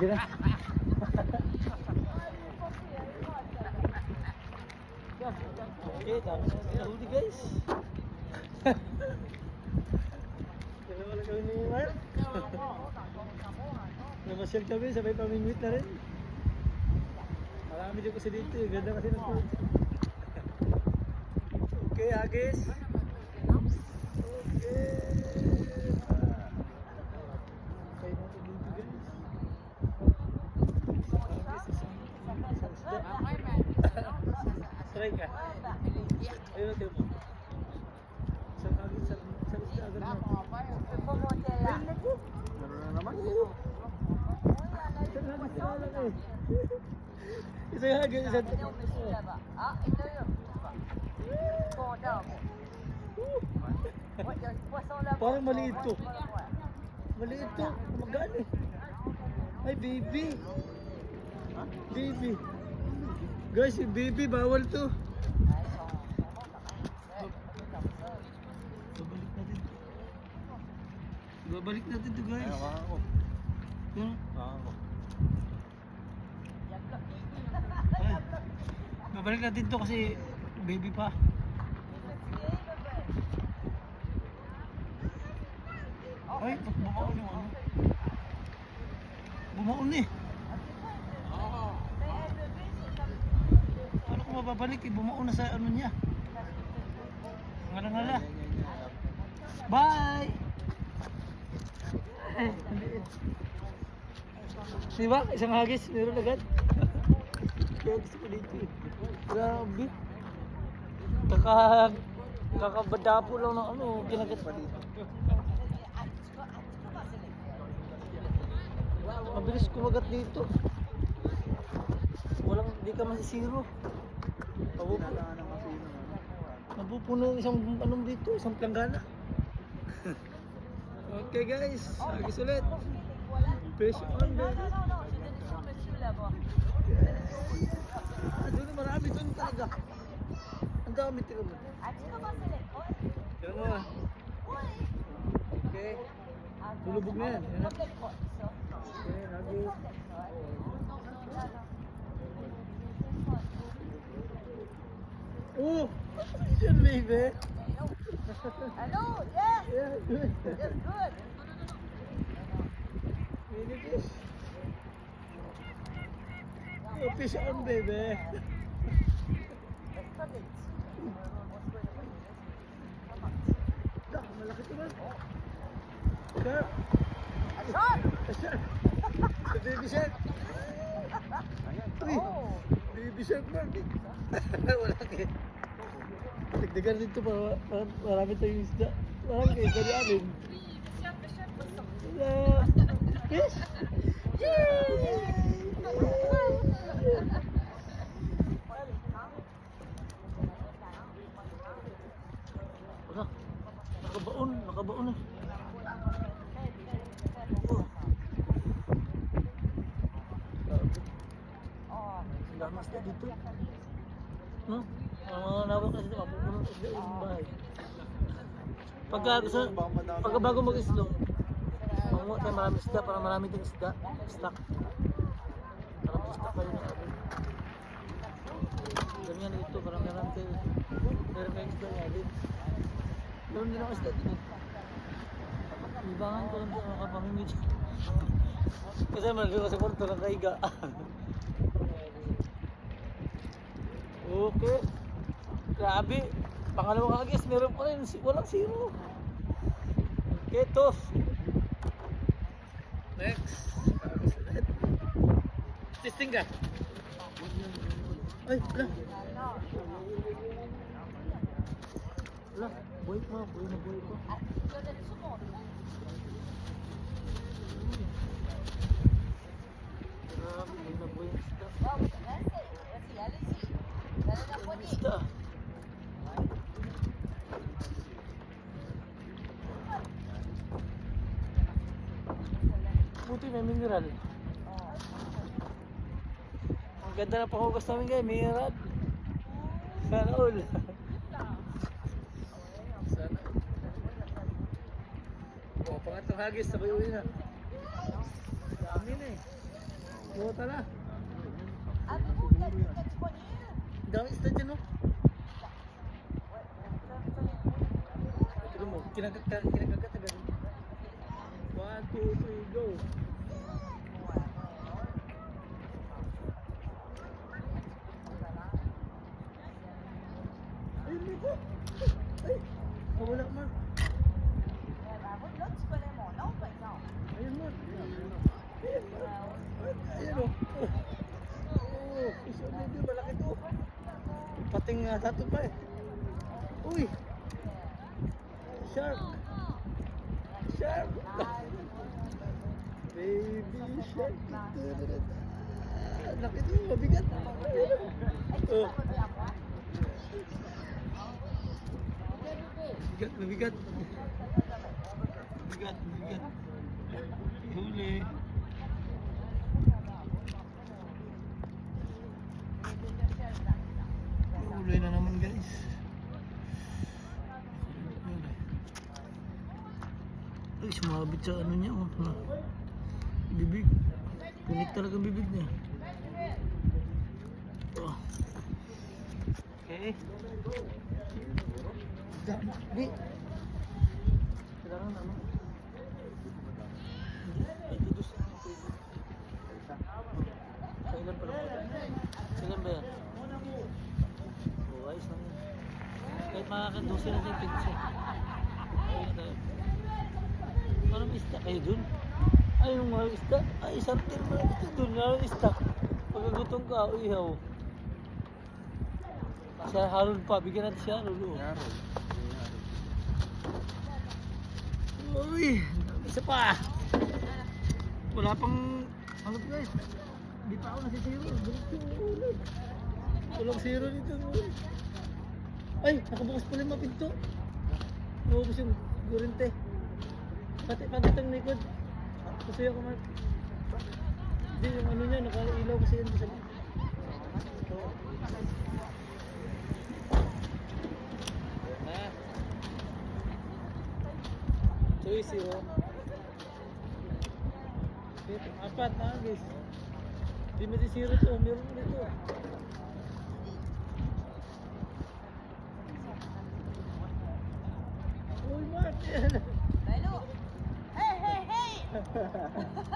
Na. Okay, tapos na guys. Kaya wala kami ni Mark. Namasyal kami, sabay pamingwit na rin. Marami din kasi dito, eh. ganda kasi ng food. Okay, Agis. Okay. Okay natin dito guys. Agis, isang- isang isda. Try ka. Ayun natin mo. Isang agis, isang isang isda agad na. Ayun na po. Meron na naman. Isang agis na lang eh. Isang agis, isang Parang maliit to. Maliit to. Magkano eh. Ay, baby. Baby. Guys, yung baby, bawal to. Babalik natin to. Babalik natin to guys. Ayun, baka ko. Hmm? Baka ko. Ay. Babalik natin to kasi baby pa. Ay, ba't bumaon yung ano? Bumaon eh. Paano ko mababalik eh? Bumaon na sa ano niya. Ngala-ngala. Bye! Eh, ang liit. Di ba? Isang hagis, meron agad. Kaya gusto ko dito eh. Grabe. Kaka... Kakabadapo lang ng ano, kinagat pa dito. Mabilis kumagat dito. Walang, di ka masisiro. Mapupuno ang isang anong dito, isang planggana. okay guys, agis ulit. Fish on doon na marami doon talaga. Ang dami tingnan mo. Yan mo. Okay. Lulubog na yan. Okay, lagi. Oh! Yan baby. Hello, yes, Yeah, good. yes, good. Mini fish. Oh, fish on baby. Excellent. Dah, malaki ito ba? Sir, Shot! sir. Sa baby shark. Uy, Oh, baby shark man. Wala kayo. Dagdagan dito para, para marami tayong isda. Marami kayo isda ni amin. Fish? Wala. Nakabaon eh. Lamas na dito. No? Ang mga nawak kasi mapupuno sa yung bahay. Pagka gusto, pagka bago mag-islong, mamuha tayo marami isda para marami tayong isda. Stock. Para may stock kayo ng atin. Ganyan dito para meron tayo. Meron may isda nga din. Meron din ako isda din. Libangan ko lang ito nakapamimit. Kasi ko sa kwarto ng kaiga. Okay. Grabe. Pangalawang agis, meron pa rin. Walang zero. Okay, tof. Next. Testing ka. Ay, wala. Wala. Buhay pa. Buhay na buhay pa. Buhay na buhay ang isda. Buti may mineral. Ang ganda na panghugas namin guys, mineral. Sana all. Sana. Oh, pangatlong hagis, sabay uwi na. Dami na eh. Oo, tara. Abi mo, catch mo niya. Dami isda dyan, no? Tignan mo, kinagat kinakagat agad. One, two, three, go. Ay, hindi ko. Ay, mawala man. Ayun mo. Ayun mo. Ayun o. Oo, isa na din, malaki to. Pating nga sa to pa eh. Uy! Shark! Shark! Laki to, mabigat. Oh. Mabigat, mabigat. Mabigat, mabigat. Huli. Huli na naman guys. Ay, sumabit sa ano niya oh. Bibig. Punit talaga ang bibig niya. Oh. Okay. Di. Kailangan sa Kailan pa lang? Kailan ba yan? Oh, ayos lang yan. Kahit makakadusin natin yung pizza. Ayun na tayo. Parang isda kayo dun. Yung mga isda. Ay, isang tir mo ito dun. Parang isda. Pagkagutom ka, ihaw. Si Harold pa. Bigyan natin si Harold. Oh. Uy, isa pa. Wala pang ano guys. Hindi pa ako nasisiro. Walang zero dito. Ay, nakabukas pala yung mga pinto. Naubos yung gurinte. Pati pati itong likod. Kasi ako mag... Hindi, yung ano niya, nakailaw kasi yan sa... Choice zero. Dito, apat na guys. Hindi mo si zero to, meron dito. Uy, Mark! Hey, hey, hey!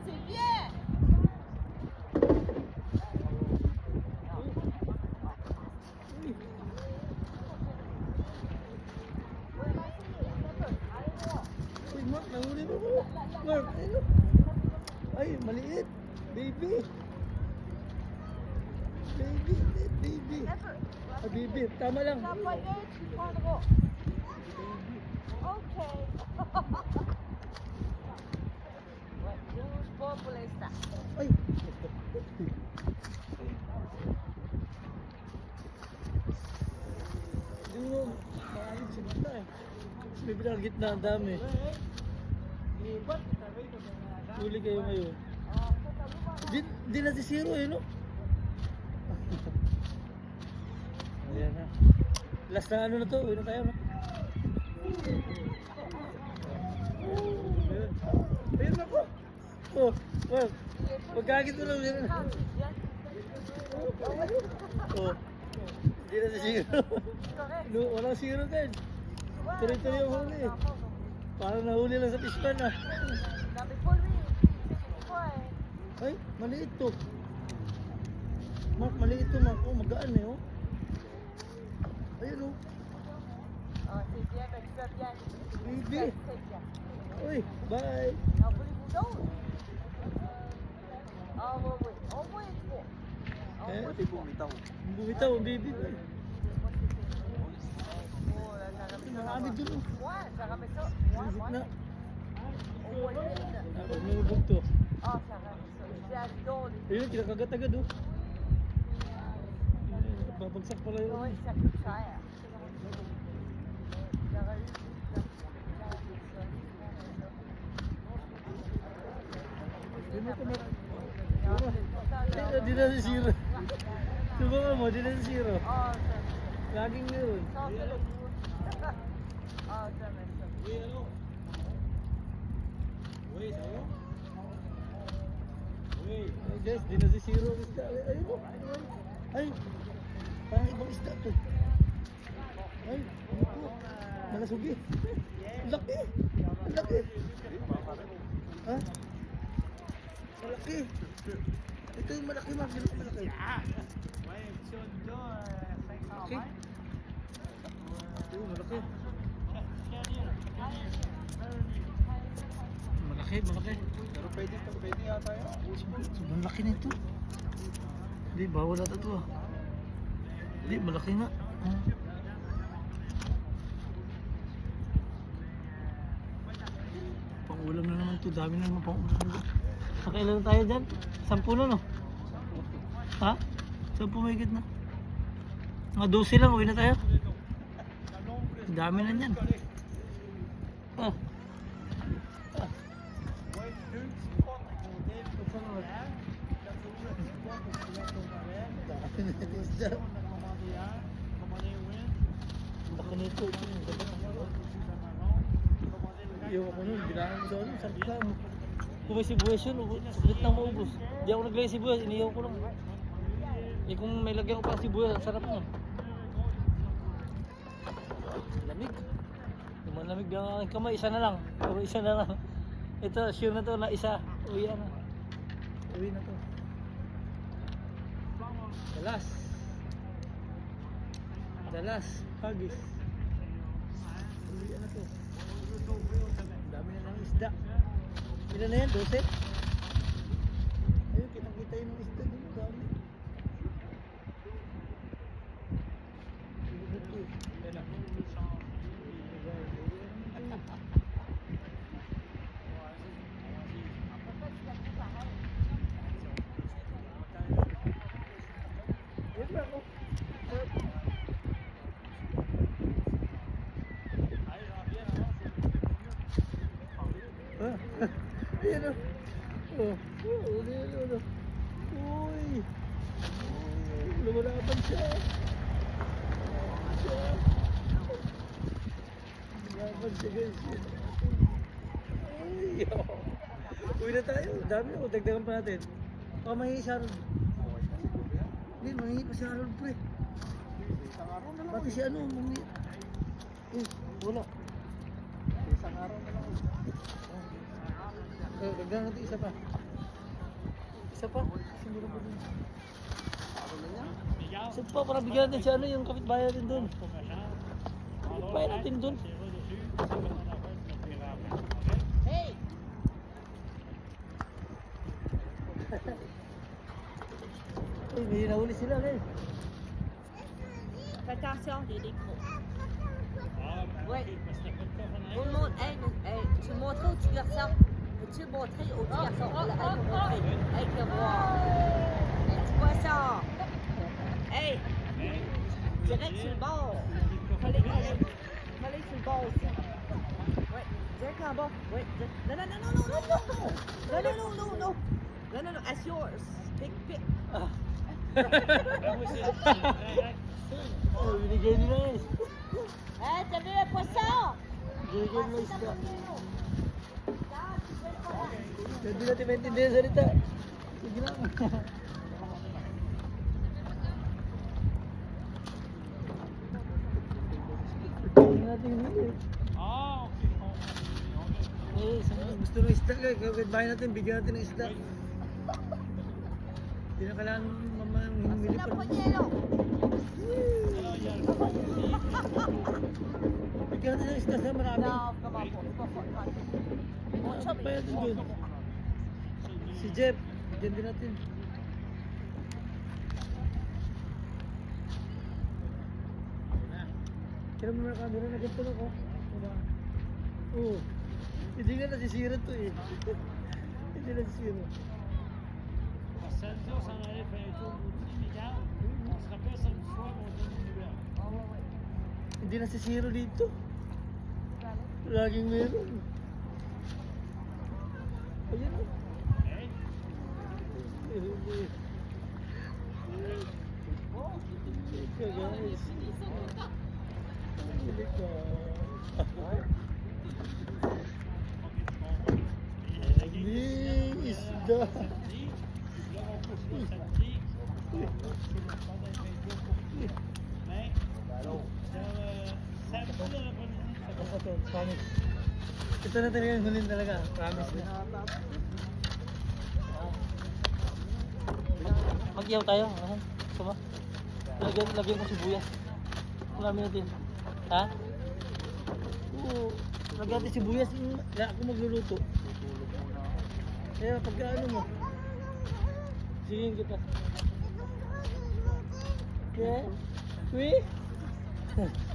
C'est bien! Uy. Uy, Mark, nahuli mo ko. Mark, ayun. Ay, maliit. Baby. Baby, baby. Ah, baby, tama lang. Okay. Rouge populista. Ay. Maayos sa gitna eh. May bilang gitna, ang dami. Huli kayo ngayon. Di, di na si Zero eh, no? Ayan na. Last na ano na to, uwi na tayo, no? Ayun. Ayun na po. Oh, well, pagkakit mo lang, na. Oh, di na si Zero. no, walang Zero din. Tuloy-tuloy yung huli. Parang nahuli lang sa fishpan ah. Dami pulwi. Hoy. Ay, maliit to. Mark, maliit to, Mark. Oh, magaan eh, oh. Ayun, oh. Oh, mais tu fais bien. Baby. Uy, bye. Ah, d'autres? Ah, oui, oui. Au moins trois. Au Eh, moins di trois. Bumitaw ang baby ko Oh. Marami dun, oh. Sa. Au moins une. Tapos nilubog to. Ça ramène ça. J'adore les Ayun, kinakagat agad, oh. Babagsak pala yun. J'aurais eu ça. Di mo ko na, di na si Zero. Subukan mo, di na si Zero. Ah, ça. Laging yun. Goût. Ah, ça, mais ça. Uy, sa'yo? Uy, Ay guys, di na si zero ang isda. Oh. Ano. Ha? Malaki. Ito yung malaki, Mark. Ito malaki. Okay. Ito yung malaki. Malaki, malaki. Pero pwede, pwede yata yun. Sobrang laki nito. Hindi, bawal ata ito ah. Hindi, malaki nga. Ah. Pangulam na naman to. Dami na naman pangulam. Nakailan tayo dyan? Sampu na no? Ha? Sampu may na. Mga 12 lang, uwi na tayo. Dami na yan. Ah. Laki nito. Iyaw ako nun, bilangan ko sa sarap ka mo. Kung may sibuyas yun, saglit nang maubos. Di ako naglagay sibuyas, iniyaw ko lang. Eh kung may lagyan ko pa sibuyas, ang sarap nun. Yung aking kamay, isa na lang. Puro isa na lang. Ito, sure na to na isa. Uwi na. Uwi na to. Dalas. Dalas. Hagis. Uwi na to. Dami na ng isda. Ilan na yan? 12? Ayun, kitang-kita yun ng isda dami. Yan na. Wait lang ako. Ah, Ayan o. Oh, oh, ano yan, ano? Uy! Uy, Lumalaban siya. Siya. Lumalaban siya guys. Uy! oh. Uwi na tayo. Dami o. Dagdagan pa natin. Baka mahingi si Harold. Hindi, mahingi pa si Harold na lang. Pati si ano, mahingi. Eh, wala. Isang araw na lang. Eh, dagdagan natin isa pa. Isa pa? Siguro pa dun. Isa pa, para bigyan natin si ano, yung kapitbahay natin dun. Kapitbahay natin dun. Hey! Ay, may nahuli sila eh. Fais attention, il y a des gros. Ouais. Tout le monde, hey, nous- hey, tu le montrais au petit garçon. Peux-tu montrer au petit garçon? Là, hey, le montrer. Voir. Petit poisson. Hey! Direct sur le bord. Fallait sur le bord aussi. Direct en bas. Direct. Non, non, non, non, non, non, non. Non, non, non, non, non. Non, non, non, that's yours. Pick, pick. Ah. oh, eh. Hey, t'as vu le poisson? Hindi natin maintindihan salita. Sige lang. Sa mga gusto ng isda, kaya kapit bahay natin, bigyan natin ng isda. Hindi na kailangan mamang humili pa. Bigyan natin ng isda sa marami. Mon chum, Pa yan dun. Si Jeff, bigyan din natin. Kaya mo na camera na ganito ko. Diba? Oo. Hindi nga nasisira to eh. Hindi nasisira. Samedi, on s'en allait faire un tour au mais regarde, on se rappelle samedi soir, on donne une nouvelle. Hindi nasisira dito. Laging meron. Ito na talaga yung hulin talaga. Promise. Mag-iyaw tayo. Gusto mo? Lagyan, lagyan ko sibuyas. Marami natin. Ha? Oo. Lagyan natin sibuyas. Kaya ako magluluto. Kaya pagka ano mo. Sige kita. Okay? Oui?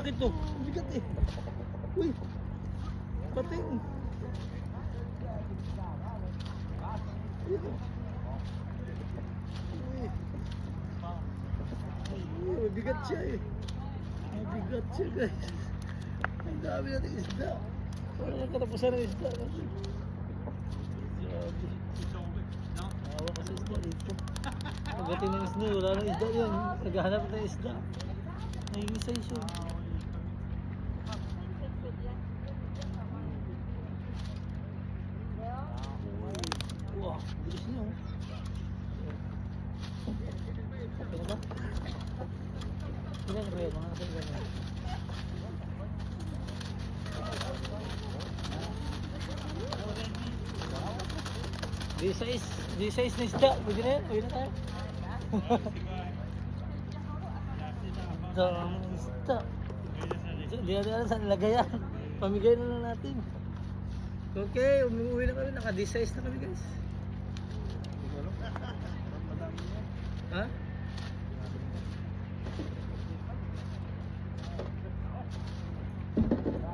Malaki to. Bigat eh. Uy. Pating. Uy. Uy, mabigat siya eh. Mabigat siya guys. Ang dami natin isda. Wala nang katapusan ng isda. Grabe. Awa ka sa isda dito. Pagdating ng isda, wala nang isda yan. Naghahanap ng isda. Nangingisay siya. G6. G6 na isda. Pwede na yan. Pwede na tayo. Damang isda. Hindi natin saan nilagay. Pamigay na lang natin. Okay, umuwi na kami. Naka-D-size na kami guys. Ha?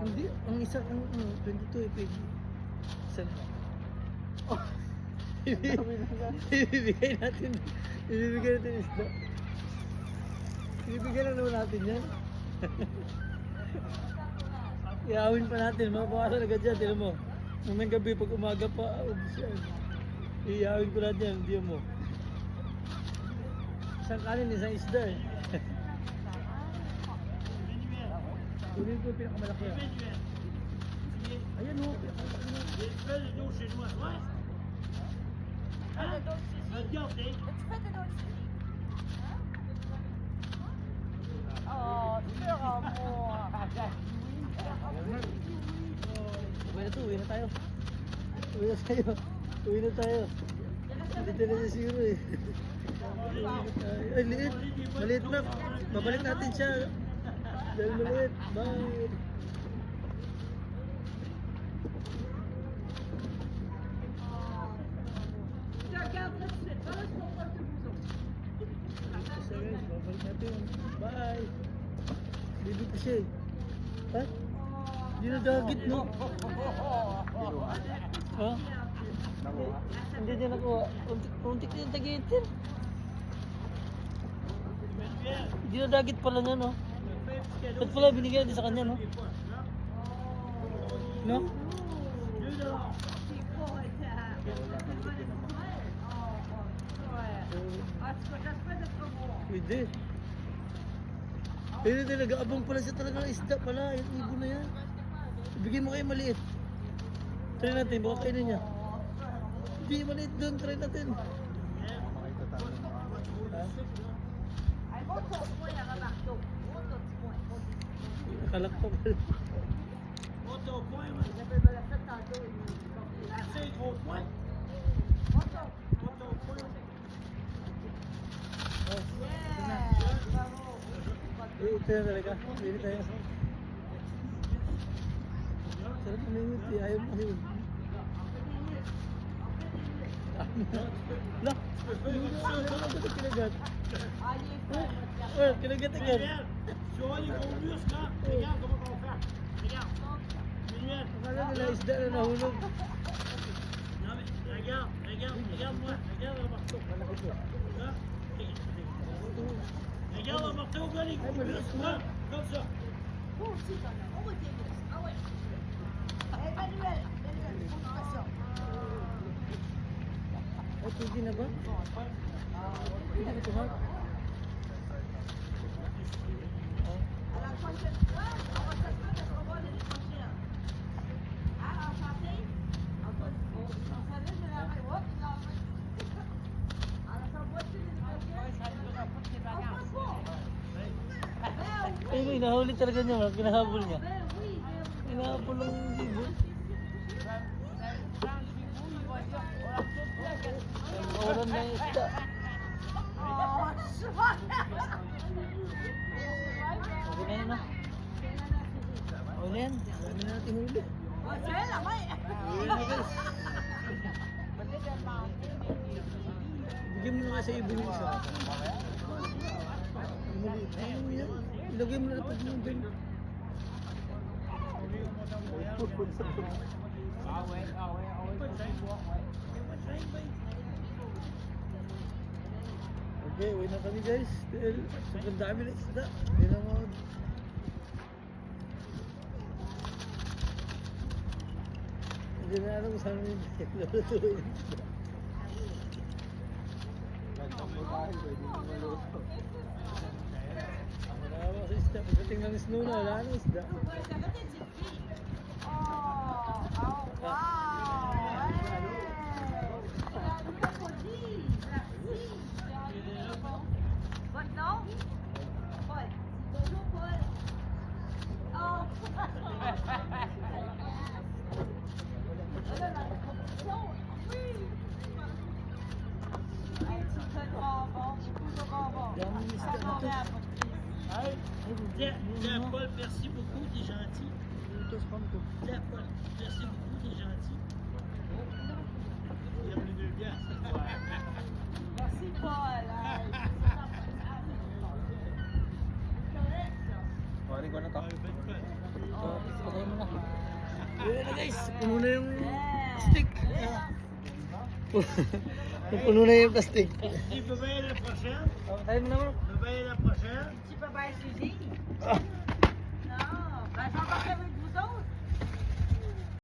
Hindi, ang isa, ang, ang 22 eh, pwede. Isa na. Oh, ibibigay natin, ibibigay natin isda. Ibibigay lang naman natin yan. Iawin pa natin, mabawasan agad yan, tinan mo. Mamayang gabi, pag umaga pa, yan. Iawin ko natin yan, hindi mo. Isang kanin, isang isda eh. Kunin ko yung pinakamalaki yan. Ayan o, pinakamalaki na. Feuilles d'eau chinois, ouais? Hein? Regardez. Oh, super amour. Uwi na to, uwi na tayo. Uwi na tayo. Uwi na tayo. Dito na si Zero eh. Ay, liit. Maliit na. Babalik natin siya. Dahil maliit. Bye. Isa guys, babalik natin. Bye. Baby ko siya eh. Ha? Hindi na dagit no? Ha? Hindi niya nakuha. Untik, yung tagitin. Hindi na dagit pala niya, no? Ba't pala binigay din sa kanya, no? No? Pwede. Pwede talaga, abang pala siya talaga ng isda pala. Yung ibon na yan. Ibigay mo kayo maliit. Try natin, baka kainin niya. Hindi, maliit doon. Try natin. Tayo. Nakalak pa pala. Monte au point, ouais. J'avais Sarap ayaw mo yun. Lah, kinagat. Kinagat agad. Şöyle olmuyor ka. Kaya kapag ofer. Kaya. Bilmiyorum. Akala nila isda na nahulog. Kaya, kaya, kaya mo. Kaya na bakto. Kaya na bakto galing. Kaya na bakto galing. Kaya na bakto galing. Kaya na bakto galing. Ini nahuli talaga niya, kinahabol niya. Kinahabol lang Nawalan na isda. Oh. Okay na yun, no? Okay na yan. Dami na natin huli. Oh, tiens, la main. Huli na, guys. Bigyan mo na nga sa ibon yung isa. Ano? Ilagay mo na lapag mo dun. Okay, uwi na kami guys. Dahil sobrang dami na isda. Hindi na mga... Hindi na alam kung saan yung lulutuin. Wala sa isda. Pagdating ng snow na, wala na isda. Oh, oh, wow. Hey. Non Paul. Bonjour Paul. Oh Oh Oui Paul, merci beaucoup, t'es gentil. Pierre Paul, merci beaucoup, t'es gentil. Merci Paul. Guys. Puno na yung stick. Puno na yung plastic. Tu peux payer la prochaine? Patay mo na. Tu peux payer la prochaine? Tu peux pas suivre? Non. Ben, j'ai encore prévu